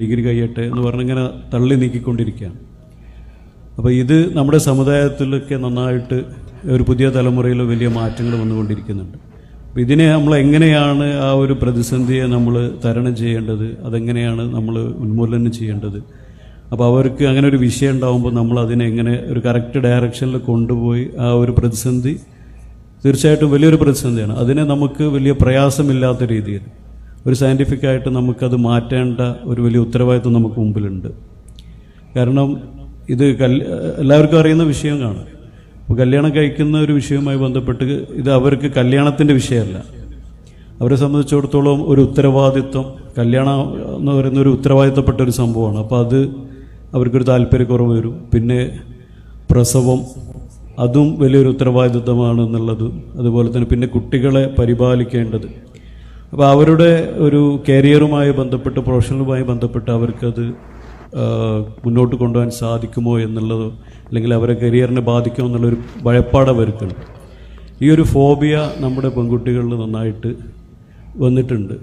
Degree കഴിയട്ടെ എന്ന് പറഞ്ഞിങ്ങനെ തള്ളി നീക്കിക്കൊണ്ടിരിക്കുകയാണ്. അപ്പോൾ ഇത് നമ്മുടെ സമുദായത്തിലൊക്കെ നന്നായിട്ട് ഒരു പുതിയ തലമുറയിൽ വലിയ മാറ്റങ്ങൾ വന്നുകൊണ്ടിരിക്കുന്നുണ്ട്. അപ്പോൾ ഇതിനെ നമ്മൾ എങ്ങനെയാണ് ആ ഒരു പ്രതിസന്ധിയെ നമ്മൾ തരണം ചെയ്യേണ്ടത്? അതെങ്ങനെയാണ് നമ്മൾ ഉന്മൂലനം ചെയ്യേണ്ടത്? അപ്പോൾ അവർക്ക് അങ്ങനെ ഒരു വിഷയം ഉണ്ടാകുമ്പോൾ നമ്മൾ അതിനെ എങ്ങനെ ഒരു കറക്റ്റ് ഡയറക്ഷനിൽ കൊണ്ടുപോയി ആ ഒരു പ്രതിസന്ധി തീർച്ചയായിട്ടും വലിയൊരു പ്രതിസന്ധിയാണ്. അതിനെ നമുക്ക് വലിയ പ്രയാസമില്ലാത്ത രീതിയിൽ ഒരു സയന്റിഫിക് ആയിട്ട് നമുക്കത് മാറ്റേണ്ട ഒരു വലിയ ഉത്തരവാദിത്വം നമുക്ക് മുമ്പിലുണ്ട്. കാരണം ഇത് കൽ എല്ലാവർക്കും അറിയുന്ന വിഷയമാണ് അപ്പോൾ കല്യാണം കഴിക്കുന്ന ഒരു വിഷയവുമായി ബന്ധപ്പെട്ട് ഇത് അവർക്ക് കല്യാണത്തിന്റെ വിഷയമല്ല. അവരെ സംബന്ധിച്ചിടത്തോളം ഒരു ഉത്തരവാദിത്വം കല്യാണം എന്ന് പറയുന്ന ഒരു ഉത്തരവാദിത്തപ്പെട്ട ഒരു സംഭവമാണ്. അപ്പോൾ അത് അവർക്കൊരു താല്പര്യക്കുറവ് വരും. പിന്നെ പ്രസവം അതും വലിയൊരു ഉത്തരവാദിത്വമാണ് എന്നുള്ളത്. അതുപോലെ തന്നെ പിന്നെ കുട്ടികളെ പരിപാലിക്കേണ്ടത്. അപ്പോൾ അവരുടെ ഒരു കരിയറുമായി ബന്ധപ്പെട്ട് പ്രൊഫഷണലുമായി ബന്ധപ്പെട്ട് അവർക്കത് മുന്നോട്ട് കൊണ്ടുപോകാൻ സാധിക്കുമോ എന്നുള്ളത് അല്ലെങ്കിൽ അവരെ കരിയറിനെ ബാധിക്കുമോ എന്നുള്ളൊരു ഭയപ്പാട് അവർക്കുണ്ട്. ഈ ഒരു ഫോബിയ നമ്മുടെ പെൺകുട്ടികളിൽ നന്നായിട്ട് വന്നിട്ടുണ്ട്.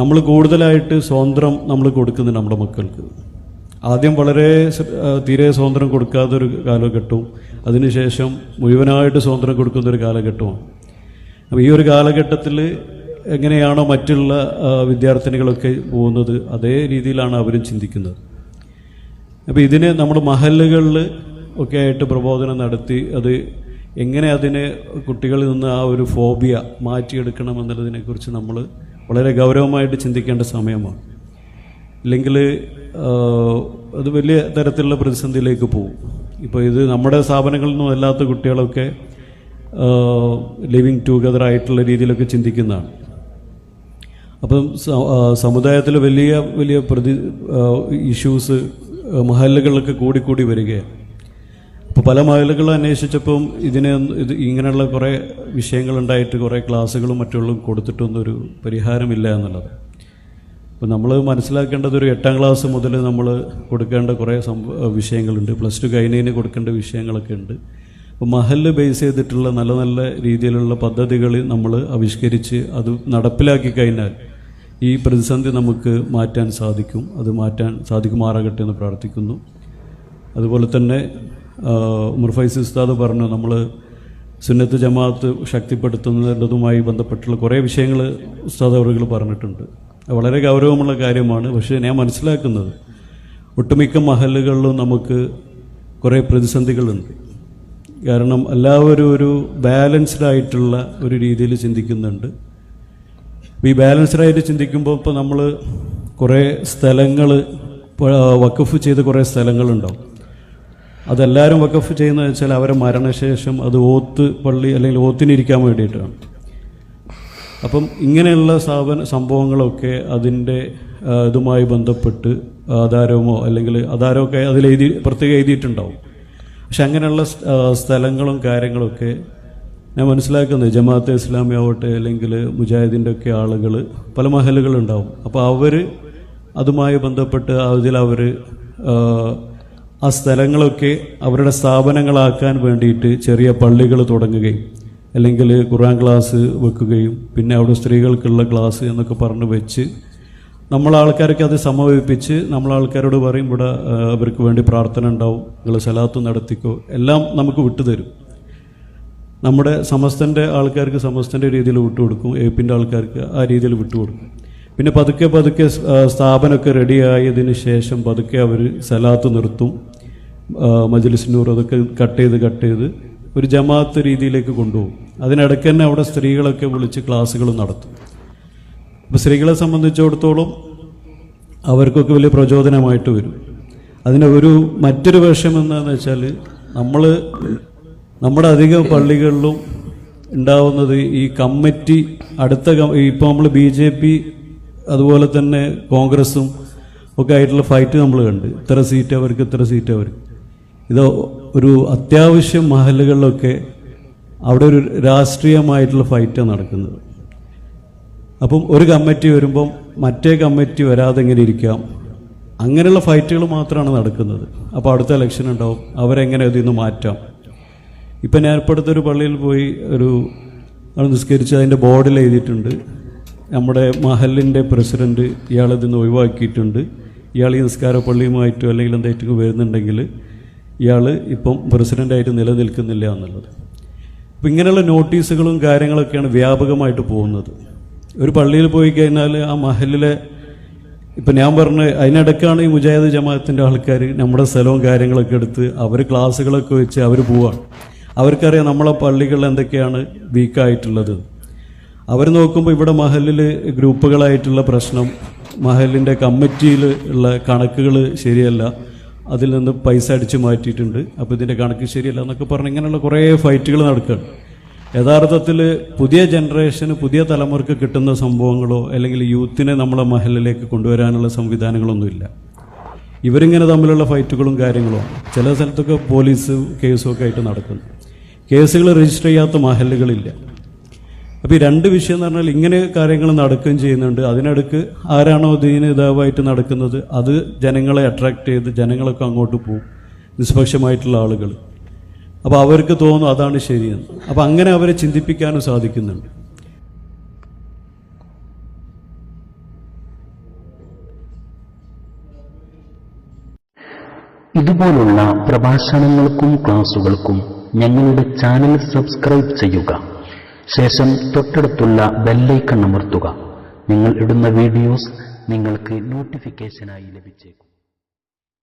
നമ്മൾ കൂടുതലായിട്ട് സ്വാതന്ത്ര്യം നമ്മൾ കൊടുക്കുന്നുണ്ട് നമ്മുടെ മക്കൾക്ക്. ആദ്യം വളരെ തീരെ സ്വാതന്ത്ര്യം കൊടുക്കാത്തൊരു കാലഘട്ടവും അതിനുശേഷം മുഴുവനായിട്ട് സ്വാതന്ത്ര്യം കൊടുക്കുന്നൊരു കാലഘട്ടമാണ് അപ്പോൾ ഈ ഒരു കാലഘട്ടത്തിൽ എങ്ങനെയാണോ മറ്റുള്ള വിദ്യാർത്ഥിനികളൊക്കെ പോകുന്നത് അതേ രീതിയിലാണ് അവരും ചിന്തിക്കുന്നത്. അപ്പോൾ ഇതിന് നമ്മൾ മഹല്ലുകളിൽ ഒക്കെ ആയിട്ട് പ്രബോധനം നടത്തി അത് എങ്ങനെ അതിനെ കുട്ടികളിൽ നിന്ന് ആ ഒരു ഫോബിയ മാറ്റിയെടുക്കണം എന്നുള്ളതിനെക്കുറിച്ച് നമ്മൾ വളരെ ഗൗരവമായിട്ട് ചിന്തിക്കേണ്ട സമയമാണ്. ഇല്ലെങ്കിൽ അത് വലിയ തരത്തിലുള്ള പ്രതിസന്ധിയിലേക്ക് പോകും. ഇപ്പോൾ ഇത് നമ്മുടെ സ്ഥാപനങ്ങളിൽ നിന്നും അല്ലാത്ത കുട്ടികളൊക്കെ ലിവിങ് ടുഗദർ ആയിട്ടുള്ള രീതിയിലൊക്കെ ചിന്തിക്കുന്നതാണ്. അപ്പം സമുദായത്തിൽ വലിയ വലിയ പ്രതി ഇഷ്യൂസ് മഹലുകളിലൊക്കെ കൂടിക്കൂടി വരികയാണ്. അപ്പോൾ പല മഹലുകളും അന്വേഷിച്ചപ്പം ഇതിനെ ഇത് ഇങ്ങനെയുള്ള കുറേ വിഷയങ്ങളുണ്ടായിട്ട് കുറേ ക്ലാസ്സുകളും മറ്റുള്ളതും കൊടുത്തിട്ടൊന്നും ഒരു പരിഹാരമില്ല എന്നുള്ളത്. അപ്പോൾ നമ്മൾ മനസ്സിലാക്കേണ്ടത് ഒരു എട്ടാം ക്ലാസ് മുതൽ നമ്മൾ കൊടുക്കേണ്ട കുറേ സംഭവ വിഷയങ്ങളുണ്ട്. പ്ലസ് ടു കഴിഞ്ഞതിന് കൊടുക്കേണ്ട വിഷയങ്ങളൊക്കെ ഉണ്ട്. അപ്പോൾ മഹൽ ബേസ് ചെയ്തിട്ടുള്ള നല്ല നല്ല രീതിയിലുള്ള പദ്ധതികൾ നമ്മൾ ആവിഷ്കരിച്ച് അത് നടപ്പിലാക്കി കഴിഞ്ഞാൽ ഈ പ്രതിസന്ധി നമുക്ക് മാറ്റാൻ സാധിക്കും. അത് മാറ്റാൻ സാധിക്കുമാറാകട്ടെ എന്ന് പ്രാർത്ഥിക്കുന്നു. അതുപോലെ തന്നെ മുർഫൈസ് ഉസ്താദ് പറഞ്ഞു നമ്മൾ സുന്നത്ത് ജമാഅത്ത് ശക്തിപ്പെടുത്തുന്നതുമായി ബന്ധപ്പെട്ടുള്ള കുറേ വിഷയങ്ങൾ ഉസ്താദ് അവറുകൾ പറഞ്ഞിട്ടുണ്ട്. വളരെ ഗൗരവമുള്ള കാര്യമാണ്. പക്ഷേ ഞാൻ മനസ്സിലാക്കുന്നത് ഒട്ടുമിക്ക മഹലുകളിലും നമുക്ക് കുറേ പ്രതിസന്ധികളുണ്ട്. കാരണം എല്ലാവരും ഒരു ബാലൻസ്ഡ് ആയിട്ടുള്ള ഒരു രീതിയിൽ ചിന്തിക്കുന്നുണ്ട്. ഈ ബാലൻസ്ഡ് ആയിട്ട് ചിന്തിക്കുമ്പോൾ ഇപ്പോൾ നമ്മൾ കുറേ സ്ഥലങ്ങൾ വക്കഫ് ചെയ്ത കുറേ സ്ഥലങ്ങളുണ്ടാവും. അതെല്ലാവരും വക്കഫ് ചെയ്യുന്നത് വെച്ചാൽ അവരെ മരണശേഷം അത് ഓത്ത് പള്ളി അല്ലെങ്കിൽ ഓത്തിനിരിക്കാൻ വേണ്ടിയിട്ടാണ്. അപ്പം ഇങ്ങനെയുള്ള സ്ഥാപന സംഭവങ്ങളൊക്കെ അതിന്റെ ഇതുമായി ബന്ധപ്പെട്ട് ആധാരമോ അല്ലെങ്കിൽ ആധാരമൊക്കെ അതിൽ എഴുതി പ്രത്യേകം എഴുതിയിട്ടുണ്ടാവും. പക്ഷെ അങ്ങനെയുള്ള സ്ഥലങ്ങളും കാര്യങ്ങളൊക്കെ ഞാൻ മനസ്സിലാക്കുന്നത് ജമാഅത്തെ ഇസ്ലാമി ആവട്ടെ അല്ലെങ്കിൽ മുജാഹിദിന്റെ ഒക്കെ ആളുകൾ പല മഹലുകളുണ്ടാവും. അപ്പോൾ അവർ അതുമായി ബന്ധപ്പെട്ട് അതിൽ അവർ ആ സ്ഥലങ്ങളൊക്കെ അവരുടെ സ്ഥാപനങ്ങളാക്കാൻ വേണ്ടിയിട്ട് ചെറിയ പള്ളികൾ തുടങ്ങുകയും അല്ലെങ്കിൽ ഖുറാൻ ക്ലാസ് വെക്കുകയും പിന്നെ അവിടെ സ്ത്രീകൾക്കുള്ള ക്ലാസ് എന്നൊക്കെ പറഞ്ഞ് വെച്ച് നമ്മൾ ആൾക്കാരൊക്കെ അത് സമവേപ്പിച്ച് നമ്മൾ ആൾക്കാരോട് പറയും ഇവിടെ അവർക്ക് വേണ്ടി പ്രാർത്ഥന ഉണ്ടാവും. നിങ്ങൾ സലാത്ത് നടത്തിക്കോ. എല്ലാം നമുക്ക് വിട്ടുതരും നമ്മുടെ സമസ്തന്റെ ആൾക്കാർക്ക് സമസ്തന്റെ രീതിയിൽ വിട്ടുകൊടുക്കും എപ്പിന്റെ ആൾക്കാർക്ക് ആ രീതിയിൽ വിട്ടുകൊടുക്കും പിന്നെ പതുക്കെ പതുക്കെ സ്ഥാപനമൊക്കെ റെഡിയായതിന് ശേഷം പതുക്കെ അവർ സലാത്ത് നിർത്തും. ആ, മജ്ലിസ് നൂർ അതൊക്കെ കട്ട് ചെയ്ത് കട്ട് ചെയ്ത് ഒരു ജമാഅത്ത് രീതിയിലേക്ക് കൊണ്ടുപോകും. അതിനിടയ്ക്ക് തന്നെ അവിടെ സ്ത്രീകളൊക്കെ വിളിച്ച് ക്ലാസ്സുകൾ നടത്തും. അപ്പോൾ സ്ത്രീകളെ സംബന്ധിച്ചിടത്തോളം അവർക്കൊക്കെ വലിയ പ്രചോദനമായിട്ട് വരും. അതിന് ഒരു മറ്റൊരു വേഷം എന്താണെന്ന് വെച്ചാൽ നമ്മൾ നമ്മുടെ അധികം പള്ളികളിലും ഉണ്ടാവുന്നത് ഈ കമ്മിറ്റി അടുത്ത ഇപ്പോൾ നമ്മൾ ബി ജെ പി അതുപോലെ തന്നെ കോൺഗ്രസും ഒക്കെ ആയിട്ടുള്ള ഫൈറ്റ് നമ്മൾ കണ്ട്. ഇത്ര സീറ്റ് അവർക്ക് ഇത്ര സീറ്റ് അവർക്ക്. ഇത് ഒരു അത്യാവശ്യം മഹലുകളിലൊക്കെ അവിടെ ഒരു രാഷ്ട്രീയമായിട്ടുള്ള ഫൈറ്റാണ് നടക്കുന്നത്. അപ്പം ഒരു കമ്മിറ്റി വരുമ്പം മറ്റേ കമ്മിറ്റി വരാതെ ഇങ്ങനെ ഇരിക്കാം? അങ്ങനെയുള്ള ഫൈറ്റുകൾ മാത്രമാണ് നടക്കുന്നത്. അപ്പോൾ അടുത്ത ഇലക്ഷൻ ഉണ്ടാവും. അവരെങ്ങനെ അതിൽ നിന്ന് മാറ്റാം? ഇപ്പം ഞാൻ ഇപ്പോഴത്തെ ഒരു പള്ളിയിൽ പോയി ഒരു നിസ്കരിച്ച് അതിന്റെ ബോർഡിൽ എഴുതിയിട്ടുണ്ട്. നമ്മുടെ മഹലിന്റെ പ്രസിഡന്റ് ഇയാളിൽ നിന്ന് ഒഴിവാക്കിയിട്ടുണ്ട്. ഇയാൾ ഈ നിസ്കാര പള്ളിയുമായിട്ടോ അല്ലെങ്കിൽ എന്തായിട്ടും വരുന്നുണ്ടെങ്കിൽ ഇയാൾ ഇപ്പം പ്രസിഡന്റായിട്ട് നിലനിൽക്കുന്നില്ല എന്നുള്ളത്. അപ്പം ഇങ്ങനെയുള്ള നോട്ടീസുകളും കാര്യങ്ങളൊക്കെയാണ് വ്യാപകമായിട്ട് പോകുന്നത്. ഒരു പള്ളിയിൽ പോയി കഴിഞ്ഞാൽ ആ മഹലിലെ ഇപ്പം ഞാൻ പറഞ്ഞ അതിനിടയ്ക്കാണ് ഈ മുജാഹിദ് ജമാഅത്തിന്റെ ആൾക്കാർ നമ്മുടെ സ്ഥലവും കാര്യങ്ങളൊക്കെ എടുത്ത് അവർ ക്ലാസ്സുകളൊക്കെ വെച്ച് അവർ പോവാണ് അവർക്കറിയാം നമ്മളെ പള്ളികളിൽ എന്തൊക്കെയാണ് വീക്കായിട്ടുള്ളത് അവർ നോക്കുമ്പോൾ ഇവിടെ മഹലിൽ ഗ്രൂപ്പുകളായിട്ടുള്ള പ്രശ്നം മഹലിന്റെ കമ്മിറ്റിയിൽ ഉള്ള കണക്കുകൾ ശരിയല്ല അതിൽ നിന്ന് പൈസ അടിച്ചു മാറ്റിയിട്ടുണ്ട്. അപ്പോൾ ഇതിന്റെ കണക്ക് ശരിയല്ല എന്നൊക്കെ പറഞ്ഞ് ഇങ്ങനെയുള്ള കുറേ ഫൈറ്റുകൾ നടക്കുകയാണ് യഥാർത്ഥത്തിൽ പുതിയ ജനറേഷന് പുതിയ തലമുറയ്ക്ക് കിട്ടുന്ന സംഭവങ്ങളോ അല്ലെങ്കിൽ യൂത്തിനെ നമ്മളെ മഹലിലേക്ക് കൊണ്ടുവരാനുള്ള സംവിധാനങ്ങളൊന്നുമില്ല. ഇവരിങ്ങനെ തമ്മിലുള്ള ഫൈറ്റുകളും കാര്യങ്ങളും ചില സ്ഥലത്തൊക്കെ പോലീസ് കേസും ഒക്കെ ആയിട്ട് നടക്കുന്നു. കേസുകൾ രജിസ്റ്റർ ചെയ്യാത്ത മഹലുകളില്ല അപ്പോൾ ഈ രണ്ട് വിഷയം എന്ന് പറഞ്ഞാൽ ഇങ്ങനെ കാര്യങ്ങൾ നടക്കുകയും ചെയ്യുന്നുണ്ട്. അതിനടുക്ക് ആരാണോ ദീന ഇതാവായിട്ട് നടക്കുന്നത് അത് ജനങ്ങളെ അട്രാക്ട് ചെയ്ത് ജനങ്ങളൊക്കെ അങ്ങോട്ട് പോകും നിഷ്പക്ഷമായിട്ടുള്ള ആളുകൾ അപ്പോൾ അവർക്ക് തോന്നും അതാണ് ശരിയെന്ന്. അപ്പോൾ അങ്ങനെ അവരെ ചിന്തിപ്പിക്കാനും സാധിക്കുന്നുണ്ട്. ഇതുപോലുള്ള പ്രഭാഷണങ്ങൾക്കും ക്ലാസുകൾക്കും ഞങ്ങളുടെ ചാനൽ സബ്സ്ക്രൈബ് ചെയ്യുക. ശേഷം തൊട്ടടുത്തുള്ള ബെല്ലൈക്കൺ അമർത്തുക. നിങ്ങൾ ഇടുന്ന വീഡിയോസ് നിങ്ങൾക്ക് നോട്ടിഫിക്കേഷനായി ലഭിച്ചേക്കും.